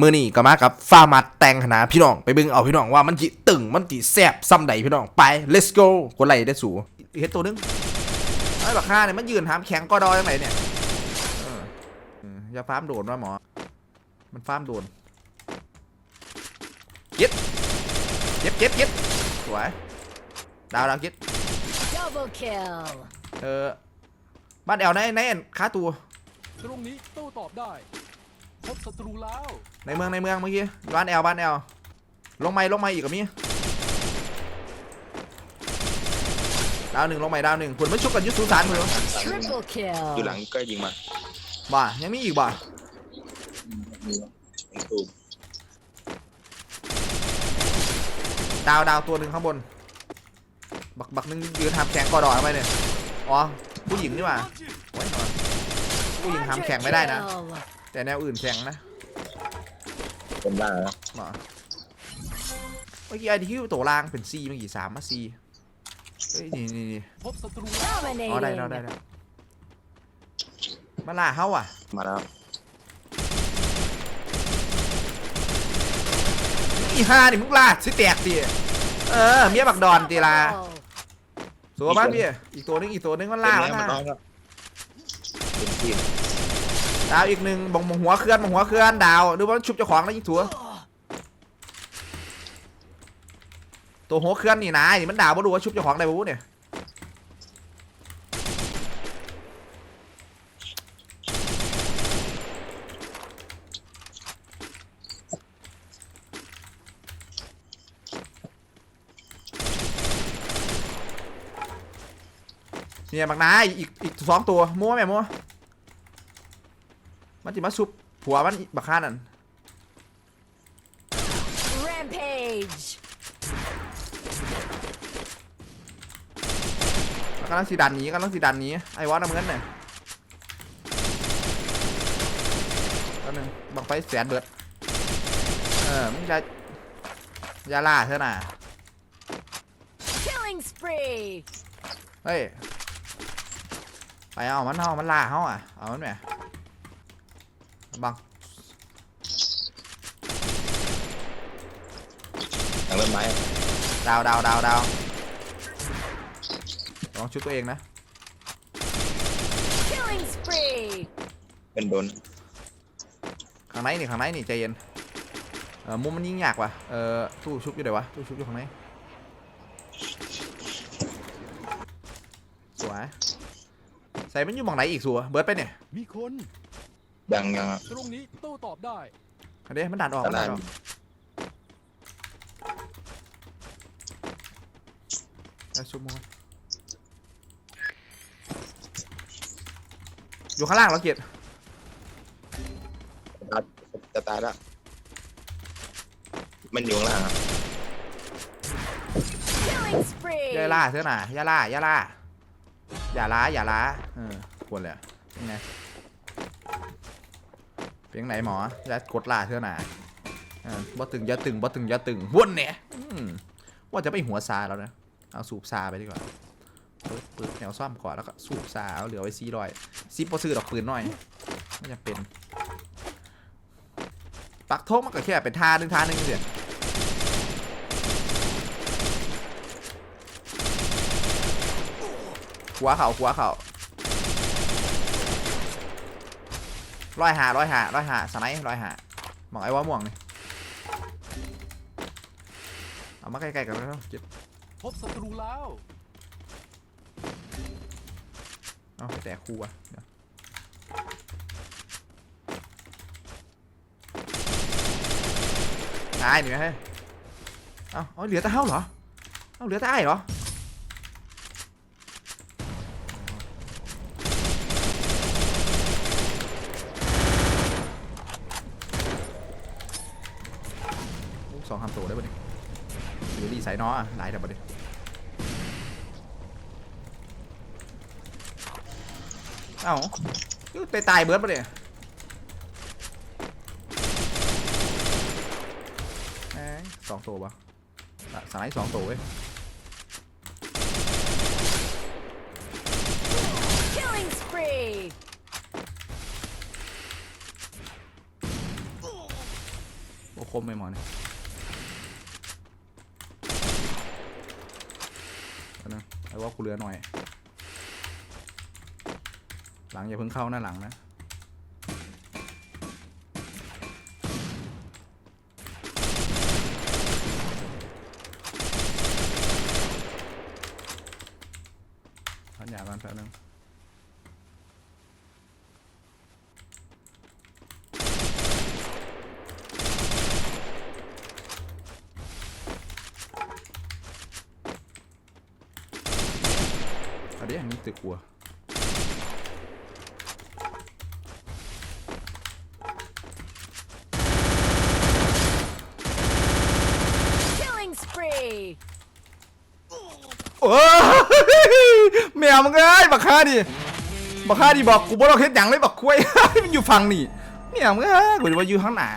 มือนี่ก็มากับฟาร์มัดแต่งขนาพี่น้อง ไปเบิ่งเอาพี่น้องว่ามันจิตึงมันจิแซ่บซ้ำใดพี่น้องไป let's go กดไลค์ได้สูเฮ็ดตัวนึงไอ้บักฆ่าเนี่ยมันยืนหามแข็งก็ดอยยังไงเนี่ยเออเอออย่าฟาร์มโดนว่าหมอ มันฟาร์มโดนเย็ดเย็ดเย็ดเย็ดสวยดาวดาวเย็ด Double kill. เออบ้านแอลในในค่าตัวตรงนี้โต้ตอบได้ พบศัตรูแล้ว ในเมืองในเมืองเมื่อกี้บ้านแอลบ้านแอลลงไม้ลงไม้อีกกับมีดาวหนึ่งลงไม้ดาวหนึ่งผลไม่ชุบกันอยุทธสุสานเลย Triple อยู่หลั kill. งก็ยิงมาบ่ายังมีอีกบ่าตูมดาวดาวตัวหนึ่งข้างบน บักบักหนึงยืนทำแข่งกอดอทำไมเนี่ยอ๋อผู้หญิงนี่หว่าโอ้ยทำไม ผู้หญิงทำแข่งไม่ได้นะ kill. แต่แนวอื่นแข่งนะเป็นบ้าแล้วหมอเมื่อกี้ไอ้ที่คิวตัวล่างเป็นซีเมื่อกี้สามมาซีเฮ้ยนี่นี่นี่พบศัตรูแล้วอ๋อได้แล้วได้ Dominating. แล้วมาล่าเขาอะมาแล้วอีห้านี่มึงล่าสิแตกสิเออเมียบักดอนตีลา Double. สัวบ้านพี่อีกตัวนึงอีกตัวนึงมันล่าเป็มันนแล้วมันล่า น้องแล้วเป็น ทีมดาวอีกหนึ่งบงบงหัวเคลื่อนบงหัวเคลื่อนดาวดูว่าชุบเจ้าของแล้วยิงถัวตัวหัวเคลื่อนนี่นะนี่มันดาวบ่ดูว่าชุบเจ้าของได้บ่เนี่ยเนี่ยบักนายอีกอีกสองตัวมัวแม่มัว มันจะมาชุบผัวมันอีกบักฆ่านั่น Rampage. กำลังสีดันหนีกำลังสีดันหนีไอ้วอสน้ำเงินเนี่ยก็หนึ่งบังไฟแสนเบิด เออมึงจะอยาล่าเถอะน่ะ Killing spree. เฮ้ย ไปเอามันเอามันล่าเขาอะ เอามันแหม บังหลังต้นไม้ดาวดาวดาวดาวลองชุดตัวเองนะ Killing spree. เป็นโดนข้างในนี่ข้างในนี่ใจเย็นเออมุมมันยิ่งยากว่ะเออตู้ชุบอยู่ไหนวะตู้ชุบอยู่ข้างในสวยใส่มันอยู่หมองไหนอีกสัวเบิร์ดไปเนี่ยมีคน ดังยังอะ ตรงนี้โต้ตอบได้ อันนี้มันดันออกมันดันออก เอาชุบมันอยู่ข้างล่างเราเกียรติตัดจะตายแล้วมันอยู่ข้างล่างอะ Killing spree. อย่าล่าเสื้อหน่าอย่าล่าอย่าล่าอย่าล้าอย่าล้าเออควรเลยยังไง เพียงไหนหมออย่ากดล่าเสื้อหน่าบ่ตึงอย่าตึงบ่ตึงอย่าตึงวนเนี่ยว่าจะไปหัวซาแล้วนะ เอาสูบซาไปดีกว่าปึ๊บปึ๊บแนวซ่อมก่อนแล้วก็สูบซาเอาเหลือไว้ซีรอยซีโปซื้อดอกปืนหน่อยไม่จำเป็นปักทงมันก็แค่เป็นท่าหนึ่งท่าหนึ่งเดียวหัวเข่าหัวเข่า ร้อยหาร้อยหาร้อยหาสไนด์ร้อยหาหมองไอ้ว่าม่วงนี่เอามาใกล้ๆกันแล้วเจ็บพบศัตรูแล้วเอาไปแตกคู่อะเดี๋ยวตายหนึ่งไหมเฮ้ยเอาเอาเหลือแต่เฮ้าเหรอเอาเหลือแต่ไอ้เหรอ สองคำโตได้ปะเนี่ยหรือรีใส่น้ออะหลายแต่ปะเนี่ยเอ้าคือไปตายเบิร์ดปะเนี่ยแหมสองตัวปะสสไลด์สองตัวเว้ย Killing spree. โอ้คมไม่หมอนี่เอา นะไอ้ว่ากูเหลือหน่อย หลังอย่าเพิ่งเข้าหน้าหลังนะพันยากันแป๊บนึง อันนี้มีตึกหัว Killing spree. โอ้ยแมวมึงเอ้ยบักฆ่าดิบักฆ่าดิบอกกูบ่ต้องเฮ็ดหยังเลยบักคุ้ยมันอยู่ฝั่งนี่แมวมึงเอ้ยกูจะว่าอยู่ข้างหน้า